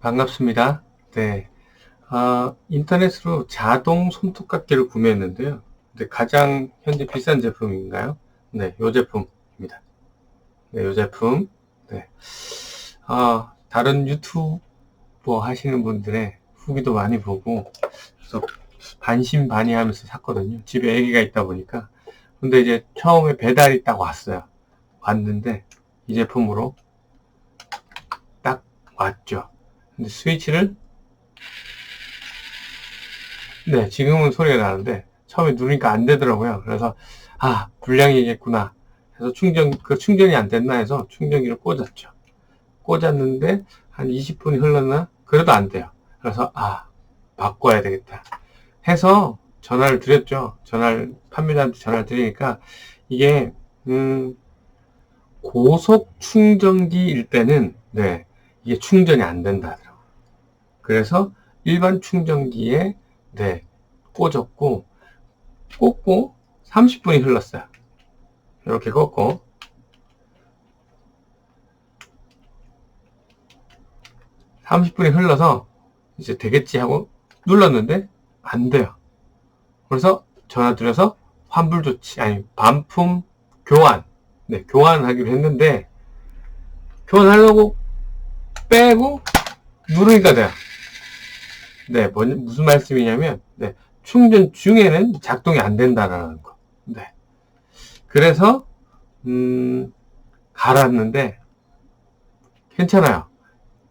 반갑습니다. 네. 아, 인터넷으로 자동 손톱깎이를 구매했는데요. 근데 가장 현재 비싼 제품인가요? 네, 요 제품입니다. 네, 요 제품. 네. 아, 다른 유튜버 하시는 분들의 후기도 많이 보고, 그래서 반신반의 하면서 샀거든요. 집에 아기가 있다 보니까. 근데 이제 처음에 배달이 딱 왔어요. 왔는데, 이 제품으로 딱 왔죠. 스위치를 네 지금은 소리가 나는데 처음에 누르니까 안 되더라고요. 그래서 아 불량이겠구나 그래서 충전 그 충전이 안 됐나 해서 충전기를 꽂았죠. 꽂았는데 한 20분이 흘렀나? 그래도 안 돼요. 그래서 아 바꿔야 되겠다 해서 전화를 드렸죠. 전화를 판매자한테 전화를 드리니까 이게 음 고속 충전기일 때는 네 이게 충전이 안 된다 그래서 일반 충전기에 네, 꽂았고 꽂고 30분이 흘렀어요. 이렇게 꽂고 (30분이) 흘러서 이제 되겠지 하고 눌렀는데 안 돼요. 그래서 전화 드려서 환불 조치 아니 반품 교환 네 교환하기로 했는데 교환하려고 빼고 누르니까 돼요. 네, 뭔, 무슨 말씀이냐면, 네, 충전 중에는 작동이 안 된다는 거. 네. 그래서, 음, 갈았는데, 괜찮아요.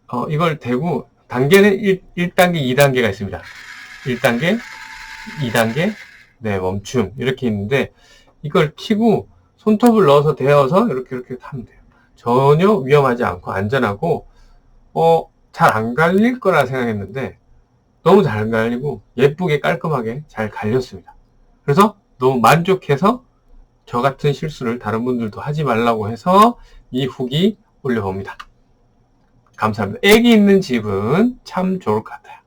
어, 이걸 대고, 단계는 1, 1단계, 2단계가 있습니다. 1단계, 2단계, 네, 멈춤. 이렇게 있는데, 이걸 키고, 손톱을 넣어서 데워서 이렇게 이렇게 하면 돼요. 전혀 위험하지 않고 안전하고, 어, 잘 안 갈릴 거라 생각했는데, 너무 잘 갈리고 예쁘게 깔끔하게 잘 갈렸습니다. 그래서 너무 만족해서 저 같은 실수를 다른 분들도 하지 말라고 해서 이 후기 올려봅니다. 감사합니다. 애기 있는 집은 참 좋을 것 같아요.